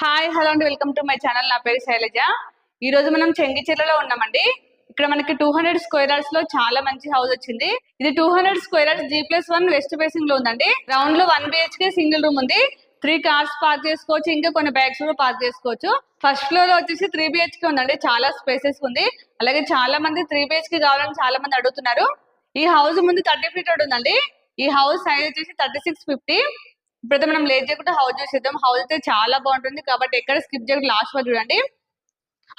Hi hello అండి. Welcome to my channel. నా పేరు శైలజ. ఈ రోజు మనం చెంగిచెర్లలో ఉన్నామండి. ఇక్కడ మనకి టూ హండ్రెడ్ స్క్వేర్ యార్డ్స్లో చాలా మంచి హౌస్ వచ్చింది. ఇది two hundred square yards G plus one west ఫేసింగ్లో ఉందండి. రౌండ్లో వన్ బిహెచ్కే సింగిల్ రూమ్ ఉంది. త్రీ కార్స్ పార్క్ చేసుకోవచ్చు ఇంకా కొన్ని బ్యాగ్స్ కూడా పార్క్ చేసుకోవచ్చు. ఫస్ట్ ఫ్లోర్లో వచ్చేసి త్రీ బిహెచ్కే ఉందండి. చాలా స్పేసెస్ ఉంది. అలాగే చాలా మంది త్రీ బిహెచ్కే కావాలని చాలా మంది అడుగుతున్నారు. ఈ హౌస్ ముందు థర్టీ ఫీట్ ఉందండి. ఈ హౌస్ సైజ్ వచ్చేసి థర్టీ సిక్స్ ఫిఫ్టీ. ఇప్పుడైతే మనం లేట్ చేయకుండా హౌస్ చూసేద్దాం. హౌస్ అయితే చాలా బాగుంటుంది కాబట్టి ఎక్కడ స్కిప్ చేయకుండా లాస్ట్ వరకు చూడండి.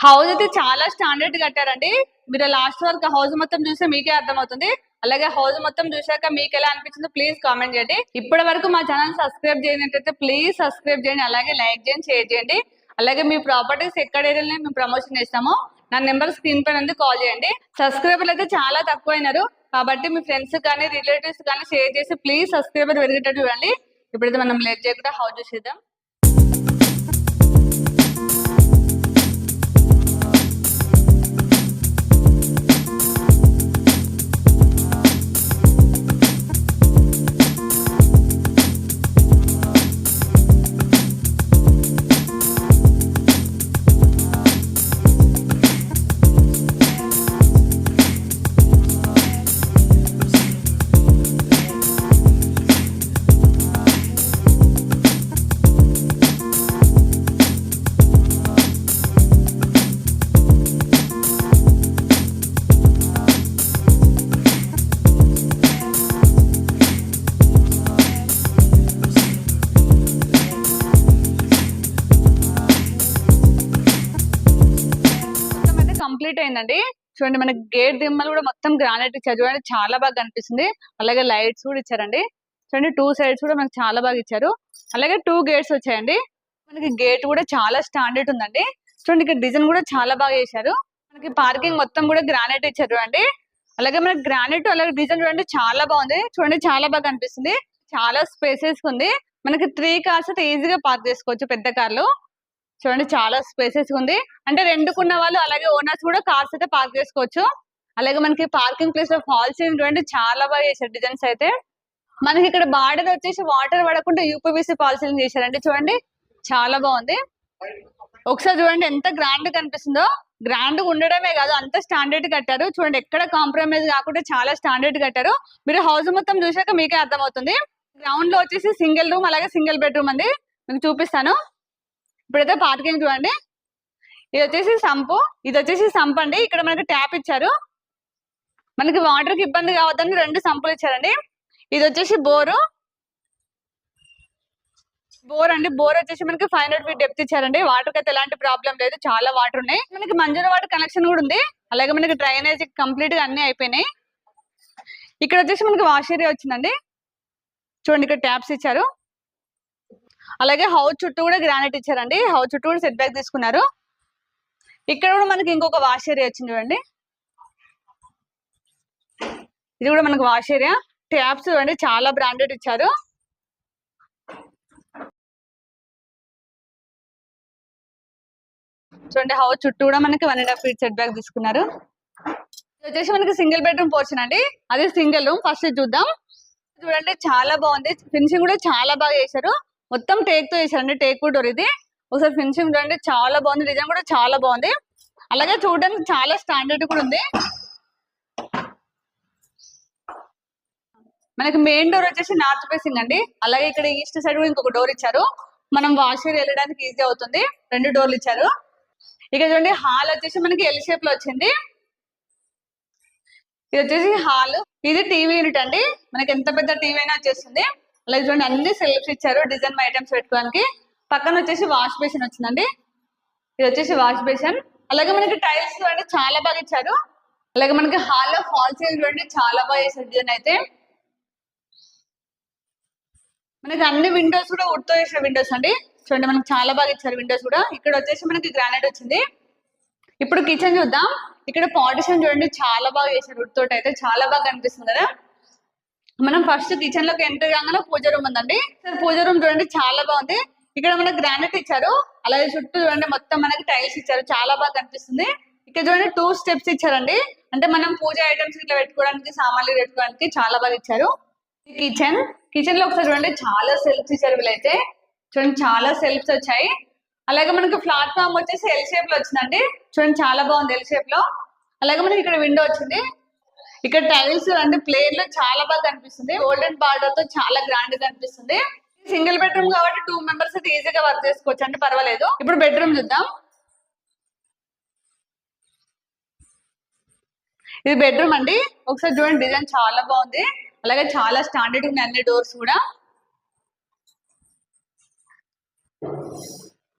హౌస్ అయితే చాలా స్టాండర్డ్ కట్టారండి. మీరు లాస్ట్ వరకు హౌస్ మొత్తం చూస్తే మీకే అర్థమవుతుంది. అలాగే హౌస్ మొత్తం చూసాక మీకు ఎలా అనిపించిందో ప్లీజ్ కామెంట్ చేయండి. ఇప్పటి వరకు మా ఛానల్ సబ్స్క్రైబ్ చేయనట్టయితే ప్లీజ్ సబ్స్క్రైబ్ చేయండి. అలాగే లైక్ చేయండి షేర్ చేయండి. అలాగే మీ ప్రాపర్టీస్ ఎక్కడ ఏరియాలో మేము ప్రమోషన్ చేస్తామో. నా నెంబర్ స్క్రీన్ పైన ఉంది కాల్ చేయండి. సబ్స్క్రైబర్లు అయితే చాలా తక్కువ అయినారు కాబట్టి మీ ఫ్రెండ్స్ కానీ రిలేటివ్స్ కానీ షేర్ చేసి ప్లీజ్ సబ్స్క్రైబర్ పెరిగేటట్టు చూడండి. ఇప్పుడైతే మనం లేట్ చేయకుండా హౌ చూసేద్దాం. అండి చూడండి మనకి గేట్ దిమ్మలు కూడా మొత్తం గ్రానైట్ ఇచ్చారు. చూడండి చాలా బాగా కనిపిస్తుంది. అలాగే లైట్స్ కూడా ఇచ్చారండి. చూడండి టూ సైడ్స్ కూడా మనకి చాలా బాగా ఇచ్చారు. అలాగే టూ గేట్స్ వచ్చాయండి. మనకి గేట్ కూడా చాలా స్టాండర్డ్ ఉందండి. చూడండి ఇక్కడ డిజైన్ కూడా చాలా బాగా చేశారు. మనకి పార్కింగ్ మొత్తం కూడా గ్రానైట్ ఇచ్చారు చూడండి. అలాగే మనకి గ్రానైట్ అలాగే డిజైన్ చూడండి చాలా బాగుంది. చూడండి చాలా బాగా కనిపిస్తుంది. చాలా స్పేసెస్ ఉంది. మనకి త్రీ కార్స్ అయితే ఈజీగా పార్క్ చేసుకోవచ్చు పెద్ద కార్లు చూడండి చాలా స్పేసెస్ ఉంది. అంటే రెండుకున్న వాళ్ళు అలాగే ఓనర్స్ కూడా కార్స్ అయితే పార్క్ చేసుకోవచ్చు. అలాగే మనకి పార్కింగ్ ప్లేస్లో ఫాల్స్ చూడండి చాలా బాగా చేశారు డిజైన్స్ అయితే. మనకి ఇక్కడ బార్డర్ వచ్చేసి వాటర్ పడకుండా యూపీబీసీ పాలసీలు చేశారండి చూడండి చాలా బాగుంది. ఒకసారి చూడండి ఎంత గ్రాండ్ కనిపిస్తుందో. గ్రాండ్ ఉండడమే కాదు అంత స్టాండర్డ్ కట్టారు. చూడండి ఎక్కడ కాంప్రమైజ్ కాకుండా చాలా స్టాండర్డ్ కట్టారు. మీరు హౌస్ మొత్తం చూసాక మీకే అర్థమవుతుంది. గ్రౌండ్లో వచ్చేసి సింగిల్ రూమ్ అలాగే సింగిల్ బెడ్రూమ్ అండి మీకు చూపిస్తాను. ఇప్పుడైతే పార్కింగ్ చూడండి? ఇది వచ్చేసి సంపు ఇది వచ్చేసి సంప్ అండి. ఇక్కడ మనకి ట్యాప్ ఇచ్చారు. మనకి వాటర్కి ఇబ్బంది కావద్దని రెండు సంపులు ఇచ్చారండి. ఇది వచ్చేసి బోరు. బోర్ అండి. బోర్ వచ్చేసి మనకి ఫైవ్ హండ్రెడ్ ఫీట్ డెప్త్ ఇచ్చారండి. వాటర్కి అయితే ఎలాంటి ప్రాబ్లం లేదు. చాలా వాటర్ ఉన్నాయి. మనకి మంజుల వాటర్ కనెక్షన్ కూడా ఉంది. అలాగే మనకి డ్రైనేజ్ కంప్లీట్గా అన్ని అయిపోయినాయి. ఇక్కడ వచ్చేసి మనకి వాష్ ఏరియా వచ్చిందండి. చూడండి ఇక్కడ ట్యాప్స్ ఇచ్చారు. అలాగే హౌస్ చుట్టూ కూడా గ్రానైట్ ఇచ్చారండి. హౌస్ చుట్టూ కూడా సెట్ బ్యాక్ తీసుకున్నారు. ఇక్కడ కూడా మనకి ఇంకొక వాష్ ఏరియా వచ్చింది చూడండి. ఇది కూడా మనకు వాష్ ఏరియా. ట్యాప్స్ చూడండి చాలా బ్రాండెడ్ ఇచ్చారు. చూడండి హౌస్ చుట్టూ కూడా మనకి one and half feet set back తీసుకున్నారు. వచ్చేసి మనకి సింగిల్ బెడ్రూమ్ పోర్షన్ అండి. అది సింగిల్ రూమ్. ఫస్ట్ చూద్దాం. చూడండి చాలా బాగుంది. ఫినిషింగ్ కూడా చాలా బాగా చేశారు. మొత్తం టేక్తో చేశారండి. టేక్ కూడా డోర్ ఇది. ఒకసారి ఫినిషింగ్ చూడండి. చాలా బాగుంది. డిజైన్ కూడా చాలా బాగుంది. అలాగే చూడడానికి చాలా స్టాండర్డ్ కూడా ఉంది. మనకి మెయిన్ డోర్ వచ్చేసి నార్త్ ఫేసింగ్ అండి. అలాగే ఇక్కడ ఈస్ట్ సైడ్ కూడా ఇంకొక డోర్ ఇచ్చారు. మనం వాషర్ వెళ్ళడానికి ఈజీ అవుతుంది. రెండు డోర్లు ఇచ్చారు. ఇక చూడండి హాల్ వచ్చేసి మనకి ఎల్ షేప్లో వచ్చింది. ఇది వచ్చేసి హాల్ ఇది టీవీ యూనిట్ అండి. మనకి ఎంత పెద్ద టీవీ అయినా వచ్చేస్తుంది. అలాగే చూడండి అన్ని సెల్ఫ్స్ ఇచ్చారు డిజైన్ ఐటమ్స్ పెట్టుకోవడానికి. పక్కన వచ్చేసి వాష్ బేసిన్ వచ్చిందండి. ఇది వచ్చేసి వాష్ బేసిన్ అలాగే మనకి టైల్స్ చూడండి చాలా బాగా ఇచ్చారు. అలాగే మనకి హాల్లో ఫాల్ సీలింగ్ చూడండి చాలా బాగా చేశారు డిజైన్ అయితే. మనకి అన్ని విండోస్ కూడా ఉడ్తో తో చేసిన విండోస్ అండి. చూడండి మనకి చాలా బాగా ఇచ్చారు విండోస్ కూడా. ఇక్కడ వచ్చేసి మనకి గ్రానైట్ వచ్చింది. ఇప్పుడు కిచెన్ చూద్దాం. ఇక్కడ పార్టిషన్ చూడండి చాలా బాగా చేశారు వుడ్ అయితే. చాలా బాగా కనిపిస్తుంది కదా. మనం ఫస్ట్ కిచెన్లోకి ఎంటర్ కాగానే పూజ రూమ్ ఉందండి. పూజ రూమ్ చూడండి చాలా బాగుంది. ఇక్కడ మనకి గ్రానైట్ ఇచ్చారు. అలాగే చుట్టూ చూడండి మొత్తం మనకి టైల్స్ ఇచ్చారు. చాలా బాగా కనిపిస్తుంది. ఇక్కడ చూడండి టూ స్టెప్స్ ఇచ్చారండి. అంటే మనం పూజ ఐటమ్స్ ఇట్లా పెట్టుకోవడానికి సామాన్లు పెట్టుకోవడానికి చాలా బాగా ఇచ్చారు. కిచెన్ కిచెన్లో ఒకసారి చూడండి చాలా సెల్ఫ్స్ ఇచ్చారు వీళ్ళైతే. చూడండి చాలా సెల్ఫ్స్ వచ్చాయి. అలాగే మనకి ప్లాట్ఫామ్ వచ్చేసి ఎల్ షేప్లో వచ్చిందండి. చూడండి చాలా బాగుంది ఎల్ షేప్లో. అలాగే మనకి ఇక్కడ విండో వచ్చింది. ఇక్కడ టైల్స్ అంటే ప్లేన్లో చాలా బాగా కనిపిస్తుంది. గోల్డెన్ బార్డర్తో చాలా గ్రాండ్గా కనిపిస్తుంది. సింగిల్ బెడ్రూమ్ కాబట్టి టూ మెంబర్స్ అయితే ఈజీగా వర్క్ చేసుకోవచ్చు. అంటే పర్వాలేదు. ఇప్పుడు బెడ్రూమ్ చూద్దాం. ఇది బెడ్రూమ్ అండి. ఒకసారి చూడండి డిజైన్ చాలా బాగుంది. అలాగే చాలా స్టాండర్డ్ ఉన్నాయి అన్ని డోర్స్ కూడా.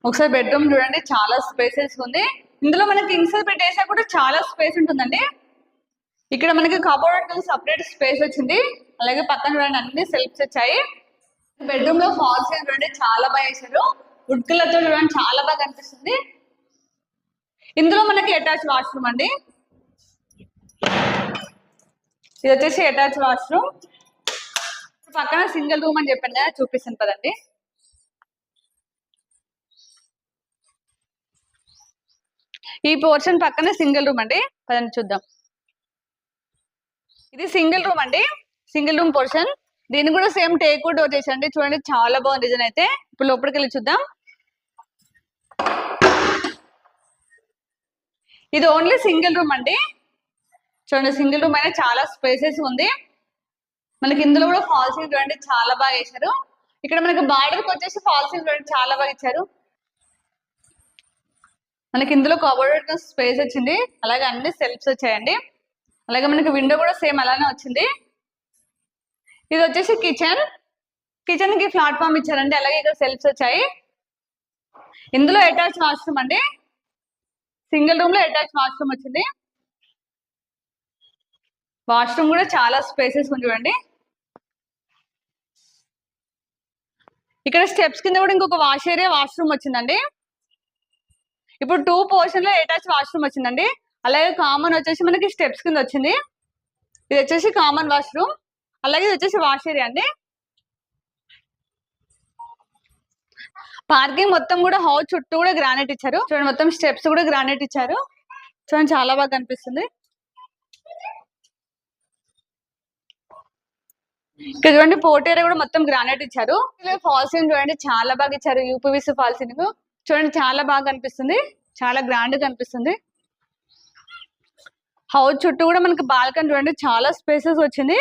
ఒకసారి బెడ్రూమ్ చూడండి చాలా స్పేసెస్ ఉంది. ఇందులో మనకి కింగ్ సైజ్ పెట్టేసా కూడా చాలా స్పేస్ ఉంటుందండి. ఇక్కడ మనకి కబోర్డ్ సపరేట్ స్పేస్ వచ్చింది. అలాగే పక్కన చూడండి అన్ని సెల్ఫ్స్ వచ్చాయి. బెడ్రూమ్లో ఫాల్స్ చూడండి చాలా బాగా వేసారు వుడ్ కలర్తో చూడండి చాలా బాగా కనిపిస్తుంది. ఇందులో మనకి అటాచ్ వాష్రూమ్ అండి. ఇది వచ్చేసి అటాచ్ వాష్రూమ్ పక్కన సింగిల్ రూమ్ అని చెప్పాను కదా చూపిస్తాను ఈ పోర్షన్ పక్కన సింగిల్ రూమ్ అండి. పదండి చూద్దాం. ఇది సింగిల్ రూమ్ అండి. Single room portion. దీన్ని కూడా సేమ్ టేక్ డోర్ చేసండి చూడండి చాలా బాగుంది డిజైన్ అయితే. ఇప్పుడు లోపలికి వెళ్ళి చూద్దాం. ఇది ఓన్లీ సింగిల్ రూమ్ అండి. చూడండి సింగిల్ రూమ్ అయితే చాలా స్పేసెస్ ఉంది. మనకి ఇందులో కూడా ఫాల్సింగ్ చూడండి చాలా బాగా వేశారు ఇక్కడ మనకి బార్డర్కి వచ్చేసి ఫాల్సింగ్ చూడండి చాలా బాగా ఇచ్చారు. మనకి ఇందులో కబోర్డ్ స్పేస్ వచ్చింది. అలాగే అన్ని సెల్ఫ్స్ వచ్చాయండి. అలాగే మనకి విండో కూడా సేమ్ అలానే వచ్చింది. ఇది వచ్చేసి కిచెన్ కిచెన్కి ప్లాట్ఫామ్ ఇచ్చారండి. అలాగే ఇక్కడ సెల్ఫ్స్ వచ్చాయి. ఇందులో అటాచ్ వాష్రూమ్ అండి. సింగిల్ రూమ్లో అటాచ్ వాష్రూమ్ వచ్చింది. వాష్రూమ్ కూడా చాలా స్పేసెస్ ఉంది చూడండి. ఇక్కడ స్టెప్స్ కింద కూడా ఇంకొక వాష్ ఏరియా వాష్రూమ్ వచ్చిందండి. ఇప్పుడు టూ పోర్షన్లో అటాచ్ వాష్రూమ్ వచ్చిందండి. అలాగే కామన్ వచ్చేసి మనకి స్టెప్స్ కింద వచ్చింది. ఇది వచ్చేసి కామన్ వాష్రూమ్ అలాగే ఇది వచ్చేసి వాష్ ఏరియా అండి. పార్కింగ్ మొత్తం కూడా హౌస్ చుట్టూ కూడా గ్రానైట్ ఇచ్చారు. చూడండి మొత్తం స్టెప్స్ కూడా గ్రానైట్ ఇచ్చారు. చూడండి చాలా బాగా కనిపిస్తుంది. ఇక్కడ చూడండి పోర్ట్ ఏరియా కూడా మొత్తం గ్రానైట్ ఇచ్చారు. ఫాల్సింగ్ చూడండి చాలా బాగా ఇచ్చారు. యూపీవీసీ ఫాల్సింగ్ చూడండి చాలా బాగా కనిపిస్తుంది. చాలా గ్రాండ్ కనిపిస్తుంది. హౌస్ చుట్టూ కూడా మనకి బాల్కనీ చూడండి చాలా స్పేసెస్ వచ్చింది.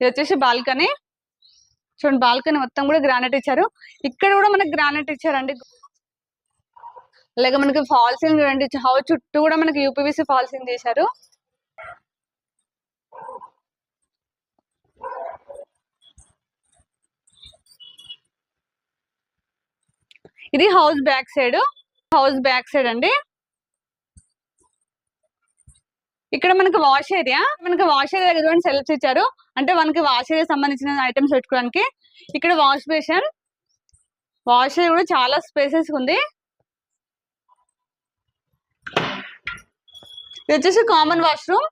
ఇది వచ్చేసి బాల్కనీ. చూడండి బాల్కనీ మొత్తం కూడా గ్రానైట్ ఇచ్చారు. ఇక్కడ కూడా మనకి గ్రానైట్ ఇచ్చారండి. అలాగే మనకి ఫాల్సింగ్ చూడండి హౌస్ చుట్టూ కూడా మనకి యూపీవీసీ ఫాల్సింగ్ చేశారు. ఇది house back side house back side అండి. ఇక్కడ మనకి వాష్ ఏరియా మనకి వాష్ ఏరియా దగ్గర సెల్ఫ్స్ ఇచ్చారు అంటే మనకి వాష్ ఏరియా సంబంధించిన ఐటమ్స్ పెట్టుకోవడానికి ఇక్కడ వాష్ బేషన్ వాష్ ఏరియా కూడా చాలా స్పేసెస్ ఉంది. ఇది వచ్చేసి కామన్ వాష్రూమ్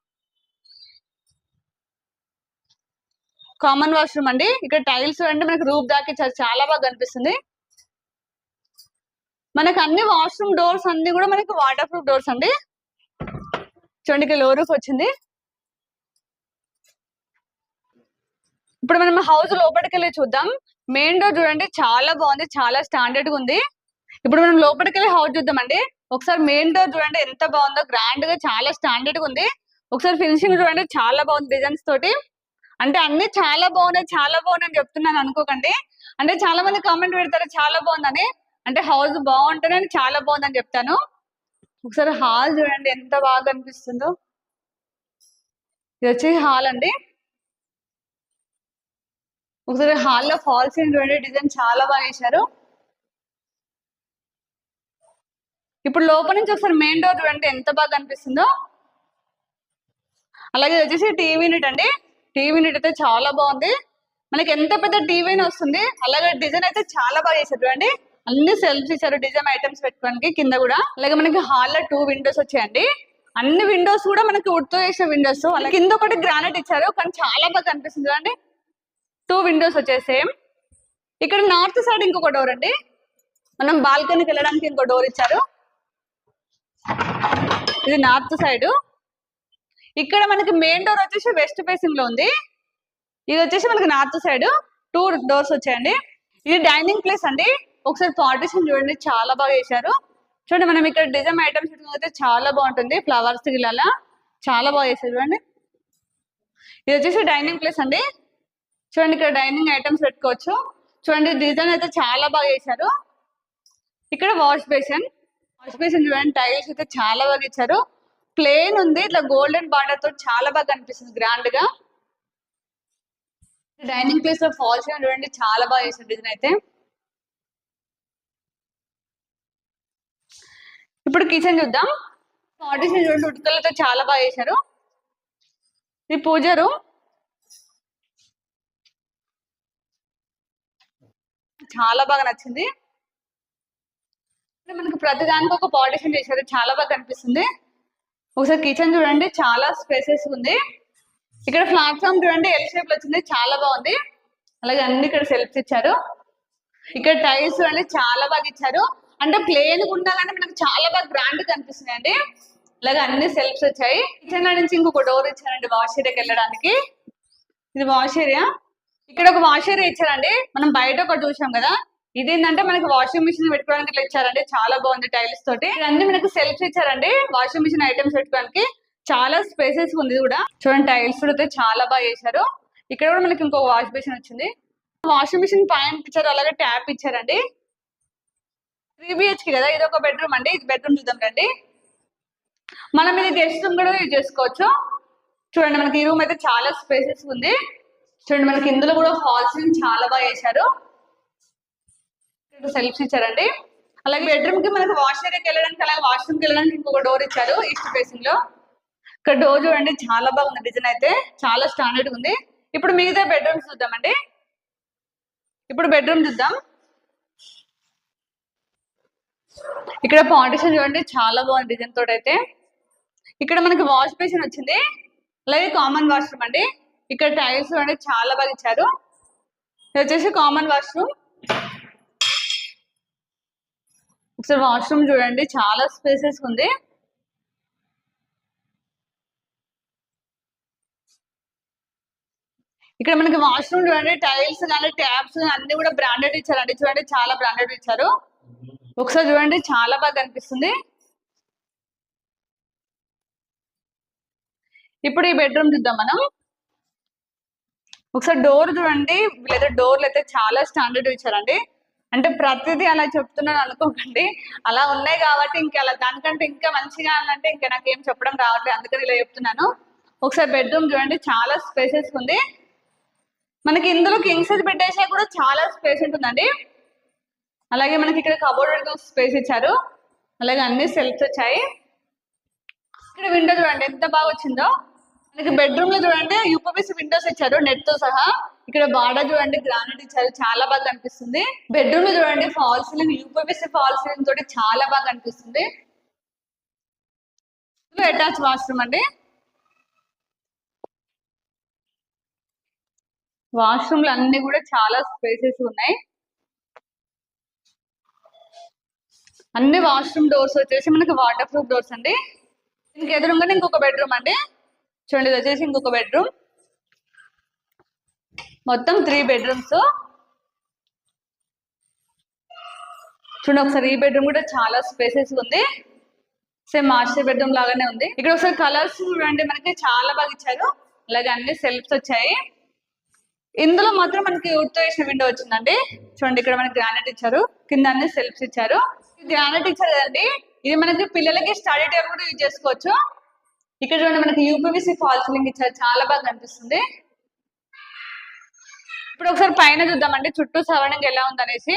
కామన్ వాష్రూమ్ అండి. ఇక్కడ టైల్స్ అంటే మనకి రూప్ దాకా ఇచ్చారు. చాలా బాగా కనిపిస్తుంది. మనకి అన్ని వాష్రూమ్ డోర్స్ అన్ని కూడా మనకి వాటర్ ప్రూఫ్ డోర్స్ అండి. చూడండి ఇక్కడ లో రూఫ్ వచ్చింది. ఇప్పుడు మనం హౌస్ లోపలికి వెళ్ళి చూద్దాం. మెయిన్ డోర్ చూడండి చాలా బాగుంది చాలా స్టాండర్డ్గా ఉంది. ఇప్పుడు మనం లోపలికి వెళ్ళి హౌస్ చూద్దామండి. ఒకసారి మెయిన్ డోర్ చూడండి ఎంత బాగుందో గ్రాండ్గా చాలా స్టాండర్డ్గా ఉంది. ఒకసారి ఫినిషింగ్ చూడండి చాలా బాగుంది డిజైన్స్ తోటి. అంటే అన్ని చాలా బాగున్నాయి చాలా బాగున్నాయి అని చెప్తున్నాను అనుకోకండి. అంటే చాలా మంది కామెంట్ పెడతారు చాలా బాగుందని. అంటే హౌస్ బాగుంటుందని చాలా బాగుందని చెప్తాను. ఒకసారి హాల్ చూడండి ఎంత బాగా కనిపిస్తుందో ఇది వచ్చి హాల్ అండి. ఒకసారి హాల్లో ఫాల్స్ చూడండి డిజైన్ చాలా బాగా వేశారు ఇప్పుడు లోపల నుంచి ఒకసారి మెయిన్ డోర్ చూడండి ఎంత బాగా కనిపిస్తుందో అలాగే వచ్చేసి టీవీ యూనిట్ అండి. టీవీ యూనిట్ అయితే చాలా బాగుంది. మనకి ఎంత పెద్ద టీవీ వస్తుంది. అలాగే డిజైన్ అయితే చాలా బాగా చేశారు చూడండి. అన్ని సెల్ఫ్స్ ఇచ్చారు డిజైన్ ఐటమ్స్ పెట్టుకోవడానికి. కింద కూడా అలాగే మనకి హాల్లో టూ విండోస్ వచ్చాయండి. అన్ని విండోస్ కూడా మనకి వుడ్ వేసే చేసిన విండోస్ అలాగే కింద ఒకటి గ్రానైట్ ఇచ్చారు కానీ చాలా బాగా కనిపిస్తుంది చూడండి. టూ విండోస్ వచ్చాయి ఇక్కడ నార్త్ సైడ్ ఇంకొక డోర్ అండి. మనం బాల్కనీకి వెళ్ళడానికి ఇంకో డోర్ ఇచ్చారు. ఇది నార్త్ సైడ్ ఇక్కడ మనకి మెయిన్ డోర్ వచ్చేసి వెస్ట్ ఫేసింగ్లో ఉంది. ఇది వచ్చేసి మనకి నార్త్ సైడ్ టూ డోర్స్ వచ్చాయండి. ఇది డైనింగ్ ప్లేస్ అండి. ఒకసారి పార్టీషన్ చూడండి చాలా బాగా చేశారు. చూడండి మనం ఇక్కడ డిజైన్ ఐటమ్స్ అయితే చాలా బాగుంటుంది. ఫ్లవర్స్ ఇలా చాలా బాగా చేశారు చూడండి. ఇది వచ్చేసి డైనింగ్ ప్లేస్ అండి. చూడండి ఇక్కడ డైనింగ్ ఐటమ్స్ పెట్టుకోవచ్చు. చూడండి డిజైన్ అయితే చాలా బాగా చేశారు. ఇక్కడ వాష్ బేసిన్ వాష్ బేసిన్ చూడండి టైల్స్ అయితే చాలా బాగా ఇచ్చారు. ప్లేన్ ఉంది ఇట్లా గోల్డెన్ బార్డర్తో చాలా బాగా కనిపిస్తుంది గ్రాండ్గా. డైనింగ్ ప్లేస్లో ఫాల్స్ చూడండి చాలా బాగా చేశారు డిజైన్ అయితే. ఇప్పుడు కిచెన్ చూద్దాం. పార్టీషన్ చూడండి ఉడకలతో చాలా బాగా చేశారు. ఇది పూజ రూమ్ చాలా బాగా నచ్చింది. మనకి ప్రతి దానికి ఒక పార్టీషన్ చేశారు చాలా బాగా కనిపిస్తుంది. ఒకసారి కిచెన్ చూడండి చాలా స్పేసెస్ ఉంది. ఇక్కడ ప్లాట్ఫామ్ చూడండి ఎల్ షేప్ వచ్చింది చాలా బాగుంది. అలాగే అన్ని ఇక్కడ సెల్ఫ్స్ ఇచ్చారు. ఇక్కడ టైల్స్ చూడండి చాలా బాగా ఇచ్చారు. అంటే ప్లేన్ ఉన్నా మనకు చాలా బాగా గ్రాండ్ కనిపిస్తుంది అండి. ఇలాగా అన్ని సెల్ఫ్స్ వచ్చాయి. కిచెన్లో నుంచి ఇంకొక డోర్ ఇచ్చారండి వాష్ ఏరియాకి వెళ్ళడానికి. ఇది వాష్ ఏరియా ఇక్కడ ఒక వాష్ ఏరియా ఇచ్చారండి. మనం బయట ఒకటి చూసాం కదా. ఇది ఏంటంటే మనకి వాషింగ్ మిషన్ పెట్టుకోవడానికి ఇట్లా ఇచ్చారండి. చాలా బాగుంది టైల్స్ తోటి. అన్ని మనకి సెల్ఫ్ ఇచ్చారండి. వాషింగ్ మిషన్ ఐటమ్స్ పెట్టుకోవడానికి. చాలా స్పేసెస్ ఉంది కూడా. చూడండి టైల్స్ కూడా అయితే చాలా బాగా చేశారు. ఇక్కడ కూడా మనకి ఇంకో వాష్ బేసిన్ వచ్చింది. వాషింగ్ మిషన్ పైన ఇచ్చారు అలాగే ట్యాప్ ఇచ్చారండి. త్రీ బిహెచ్కి కదా ఇది ఒక బెడ్రూమ్ అండి ఇది బెడ్రూమ్ చూద్దాం రండి. మనం ఇది గెస్ట్ రూమ్ కూడా యూజ్ చేసుకోవచ్చు. చూడండి మనకి ఈ రూమ్ అయితే చాలా స్పేసెస్ ఉంది. చూడండి మనకి ఇందులో కూడా హాల్ చాలా బాగా వేశారు సెల్ఫ్స్ ఇచ్చారండి. అలాగే బెడ్రూమ్కి మనకి వాష్ ఏరియాకి వెళ్ళడానికి అలాగే వాష్రూమ్కి వెళ్ళడానికి ఇంకొక డోర్ ఇచ్చారు ఈస్ట్ ఫేసింగ్లో. ఇక్కడ డోర్ చూడండి చాలా బాగుంది డిజైన్ అయితే. చాలా స్టాండర్డ్ ఉంది. ఇప్పుడు మిగతా బెడ్రూమ్స్ చూద్దామండి. ఇప్పుడు బెడ్రూమ్ చూద్దాం. ఇక్కడ పాండిషన్ చూడండి చాలా బాగుంది డిజైన్ తోటి అయితే ఇక్కడ మనకి వాష్ బేసిన్ వచ్చింది. అలాగే కామన్ వాష్రూమ్ అండి. ఇక్కడ టైల్స్ చూడండి చాలా బాగా ఇచ్చారు. ఇది వచ్చేసి కామన్ వాష్రూమ్. ఒకసారి వాష్రూమ్ చూడండి చాలా స్పేసెస్ ఉంది. ఇక్కడ మనకి వాష్రూమ్ చూడండి టైల్స్ కానీ ట్యాప్స్ అన్ని కూడా బ్రాండెడ్ ఇచ్చారండి. చూడండి చాలా బ్రాండెడ్ ఇచ్చారు. ఒకసారి చూడండి చాలా బాగా కనిపిస్తుంది. ఇప్పుడు ఈ బెడ్రూమ్ చూద్దాం మనం. ఒకసారి డోర్ చూడండి లేదా డోర్లు అయితే చాలా స్టాండర్డ్ ఇచ్చారండి. అంటే ప్రతిదీ అలా చెప్తున్నాను అనుకోకండి. అలా ఉన్నాయి కాబట్టి ఇంకా అలా దానికంటే ఇంకా మంచిగా అంటే ఇంకా నాకేం చెప్పడం రావట్లేదు. అందుకని ఇలా చెప్తున్నాను. ఒకసారి బెడ్రూమ్ చూడండి చాలా స్పేసెస్ ఉంది. మనకి ఇందులో కింగ్ సైజ్ పెట్టేసా కూడా చాలా స్పేస్ ఉంటుందండి. అలాగే మనకి ఇక్కడ కబోర్డ్ స్పేస్ ఇచ్చారు. అలాగే అన్ని సెల్ఫ్స్ వచ్చాయి. ఇక్కడ విండో చూడండి ఎంత బాగా వచ్చిందో. మనకి బెడ్రూమ్లో చూడండి యూపీఎస్ విండోస్ ఇచ్చారు నెట్తో సహా. ఇక్కడ బాడ చూడండి గ్రానైట్ ఇచ్చారు చాలా బాగా కనిపిస్తుంది. బెడ్రూమ్లో చూడండి fall ceiling UPS fall ceiling తోటి చాలా బాగా కనిపిస్తుంది. అటాచ్ వాష్రూమ్ అండి. వాష్రూమ్లో అన్ని కూడా చాలా స్పేసెస్ ఉన్నాయి. అన్ని వాష్రూమ్ డోర్స్ వచ్చేసి మనకి వాటర్ ప్రూఫ్ డోర్స్ అండి. దీనికి ఎదురుగానే ఇంకొక బెడ్రూమ్ అండి. చూడండి ఇది వచ్చేసి ఇంకొక బెడ్రూమ్ మొత్తం త్రీ బెడ్రూమ్స్ చూడండి ఒకసారి ఈ బెడ్రూమ్ కూడా చాలా స్పేసెస్ ఉంది. సేమ్ మాస్టర్ బెడ్రూమ్ లాగానే ఉంది. ఇక్కడ ఒకసారి కలర్స్ చూడండి మనకి చాలా బాగా ఇచ్చారు. అలాగే అన్ని సెల్ఫ్స్ వచ్చాయి. ఇందులో మాత్రం మనకి వుడ్తో వేసిన విండో వచ్చిందండి. చూడండి ఇక్కడ మనకి గ్రానైట్ ఇచ్చారు. కింద అన్ని సెల్ఫ్స్ ఇచ్చారు. గ్రానైట్ టీచర్ అండి. ఇది మనకి పిల్లలకి స్టడీ టైం కూడా యూజ్ చేసుకోవచ్చు. ఇక్కడ చూడండి మనకి యూపీవీసీ ఫాల్ సీలింగ్ ఇచ్చారు. చాలా బాగా కనిపిస్తుంది. ఇప్పుడు ఒకసారి పైన చూద్దామండి. చుట్టూ సవరణంగా ఎలా ఉందనేసి.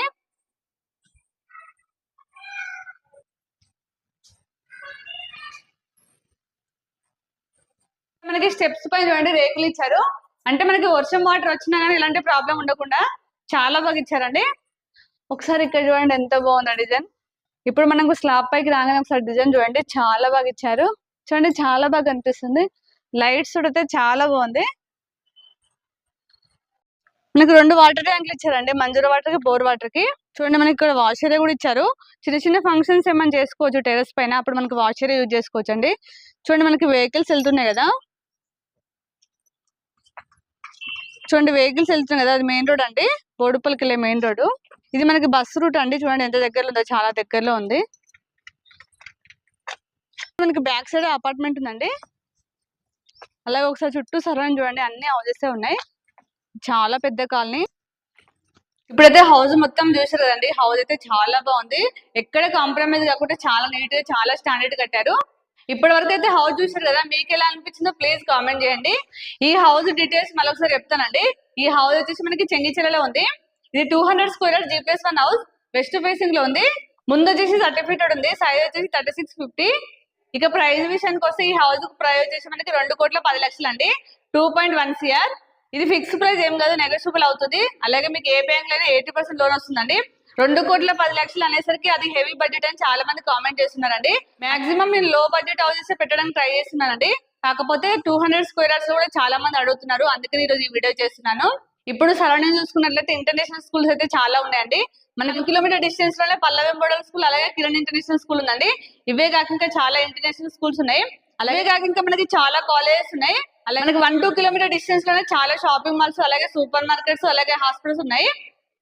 మనకి స్టెప్స్ పైన చూడండి రేకులు ఇచ్చారు. అంటే మనకి వర్షం వాటర్ వచ్చినా కానీ ఇలాంటి ప్రాబ్లం ఉండకుండా చాలా బాగా ఇచ్చారండి. ఒకసారి ఇక్కడ చూడండి ఎంత బాగుంది డిజైన్ ఇప్పుడు మనకు స్లాబ్ పైకి రాగానే ఒకసారి డిజైన్ చూడండి. చాలా బాగా ఇచ్చారు. చూడండి చాలా బాగా అనిపిస్తుంది లైట్స్ చూడితే చాలా బాగుంది. మనకు రెండు వాటర్ ట్యాంకులు ఇచ్చారండి. మంజూర వాటర్కి బోర్ వాటర్కి. చూడండి మనకి ఇక్కడ వాషర్ కూడా ఇచ్చారు. చిన్న చిన్న ఫంక్షన్స్ ఏమైనా చేసుకోవచ్చు టెరెస్ పైన. అప్పుడు మనకి వాషర్ యూజ్ చేసుకోవచ్చు అండి చూడండి మనకి వెహికల్స్ వెళ్తున్నాయి కదా. చూడండి వెహికల్స్ వెళ్తున్నాయి కదా. అది మెయిన్ రోడ్ అండి. బోడుపల్కి వెళ్ళే మెయిన్ రోడ్ ఇది మనకి బస్ రూట్ అండి. చూడండి ఎంత దగ్గరలో ఉందో చాలా దగ్గరలో ఉంది. మనకి బ్యాక్ సైడ్ అపార్ట్మెంట్ ఉందండి. అలాగే ఒకసారి చుట్టూ సరౌండ్ చూడండి. అన్ని హౌజెస్ ఉన్నాయి. చాలా పెద్ద కాలనీ. ఇప్పుడైతే హౌస్ మొత్తం చూసారు కదండి హౌస్ అయితే చాలా బాగుంది. ఎక్కడ కాంప్రమైజ్ కాకుండా చాలా నీట్గా చాలా స్టాండర్డ్ కట్టారు. ఇప్పటి వరకు అయితే హౌస్ చూసారు కదా మీకు ఎలా అనిపించిందో ప్లీజ్ కామెంట్ చేయండి. ఈ హౌస్ డీటెయిల్స్ మళ్ళీ ఒకసారి చెప్తానండి. ఈ హౌస్ వచ్చేసి మనకి చెంగిచెలలో ఉంది. ఇది two hundred square G plus one house west ఫేసింగ్లో ఉంది. ముందు వచ్చేసి సర్టిఫికేట్ ఉంది. సైజ్ వచ్చేసి థర్టీ సిక్స్ ఫిఫ్టీ ఇక ప్రైస్ విషయానికి వస్తే ఈ హౌస్ ప్రైస్ వచ్చేసి మనకి రెండు కోట్ల పది లక్షలు అండి. టూ పాయింట్ వన్ సిఆర్ ఇది ఫిక్స్ ప్రైస్ ఏం కాదు నెగోషియబుల్ అవుతుంది. అలాగే మీకు ఏ బ్యాంక్లో ఎయిటీ పర్సెంట్ లోన్ వస్తుందండి. రెండు కోట్ల పది లక్షలు అనేసరికి అది హెవీ బడ్జెట్ అని చాలా మంది కామెంట్ చేస్తున్నారండి. మాక్సిమం నేను లో బడ్జెట్ హౌసెస్ పెట్టడానికి ట్రై చేస్తున్నానండి. కాకపోతే టూ హండ్రెడ్ స్క్వేర్ యార్డ్స్ కూడా చాలా మంది అడుగుతున్నారు. అందుకని ఈరోజు ఈ వీడియో చేస్తున్నాను. ఇప్పుడు సరౌండింగ్ చూసుకున్నట్లయితే ఇంటర్నేషనల్ స్కూల్స్ అయితే చాలా ఉన్నాయండి. మనకి కిలోమీటర్ డిస్టెన్స్లోనే పల్లవి మోడల్ స్కూల్ అలాగే కిరణ్ ఇంటర్నేషనల్ స్కూల్ ఉందండి. ఇవే కాక ఇంకా చాలా ఇంటర్నేషనల్ స్కూల్స్ ఉన్నాయి. అలాగే కాక ఇంకా మనకి చాలా కాలేజెస్ ఉన్నాయి. అలాగే మనకి వన్ టూ కిలోమీటర్ డిస్టెన్స్లోనే చాలా షాపింగ్ మాల్స్ అలాగే సూపర్ మార్కెట్స్ అలాగే హాస్పిటల్స్ ఉన్నాయి.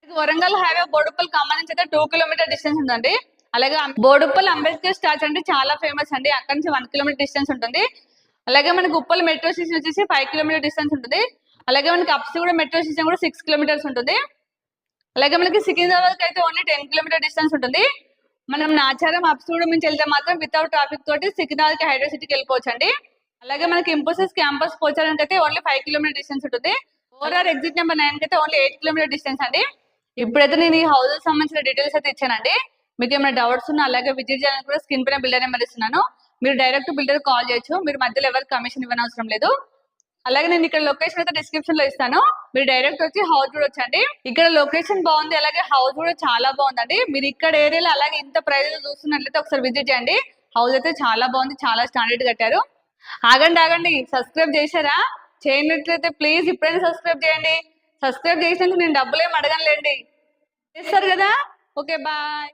వరంగల్ హైవే బోడుపల్ ఖమ్మం నుంచి అయితే టూ కిలోమీటర్ డిస్టెన్స్ ఉందండి. అలాగే బోడుపల్ బోడుప్పల్ అంబేద్కర్ స్టాచ్యూ అంటే చాలా ఫేమస్ అండి. అక్కడ నుంచి వన్ కిలోమీటర్ డిస్టెన్స్ ఉంటుంది. అలాగే మనకి ఉప్పల్ మెట్రో స్టేషన్ వచ్చేసి ఫైవ్ కిలోమీటర్ డిస్టెన్స్ ఉంటుంది. అలాగే మనకి అప్స్ కూడా మెట్రో స్టేషన్ కూడా సిక్స్ కిలోమీటర్స్ ఉంటుంది. అలాగే మనకి సికింద్రాబాద్ అయితే ఓన్లీ టెన్ కిలోమీటర్ డిస్టెన్స్ ఉంటుంది. మనం నాచారం అప్సూడ నుంచి వెళ్తే మాత్రం వితౌట్ ట్రాఫిక్ తోటి సికింద్రాబాద్కి హైడ్రో సిటీకి వెళ్ళిపోవచ్చు అండి అలాగే మనకి ఇంపోసిస్ క్యాంపస్ పోచడానికి అయితే ఓన్లీ ఫైవ్ కిలోమీటర్ డిస్టెన్స్ ఉంటుంది. ఓవరాల్ ఎగ్జిట్ నెంబర్ నైన్కి అయితే ఓన్లీ ఎయిట్ కిలోమీటర్ డిస్టెన్స్ అండి. ఇప్పుడైతే నేను ఈ హౌసెస్ సంబంధించిన డీటెయిల్స్ అయితే ఇచ్చానండి. మీకు ఏమైనా డౌట్స్ ఉన్నా అలాగే విజిట్ చేయాలని కూడా స్క్రీన్ పైన బిల్డర్ నెంబర్ ఇస్తున్నాను. మీరు డైరెక్ట్ బిల్డర్ కాల్ చేయొచ్చు. మీరు మధ్యలో ఎవరికి కమిషన్ ఇవ్వనవసరం లేదు. అలాగే నేను ఇక్కడ లొకేషన్ అయితే డిస్క్రిప్షన్లో ఇస్తాను. మీరు డైరెక్ట్ వచ్చి హౌస్ చూడొచ్చండి. ఇక్కడ లొకేషన్ బాగుంది అలాగే హౌస్ కూడా చాలా బాగుందండి. మీరు ఇక్కడ ఏరియాలో అలాగే ఇంత ప్రైజ్ చూస్తున్నట్లయితే ఒకసారి విజిట్ చేయండి. హౌస్ అయితే చాలా బాగుంది చాలా స్టాండర్డ్ కట్టారు. ఆగండి ఆగండి. సబ్స్క్రైబ్ చేశారా? చేయనట్లయితే ప్లీజ్ ఇప్పుడైనా సబ్స్క్రైబ్ చేయండి. సబ్స్క్రైబ్ చేసినందుకు నేను డబ్బులేం అడగనులేండి. చేస్తారు కదా? Okay bye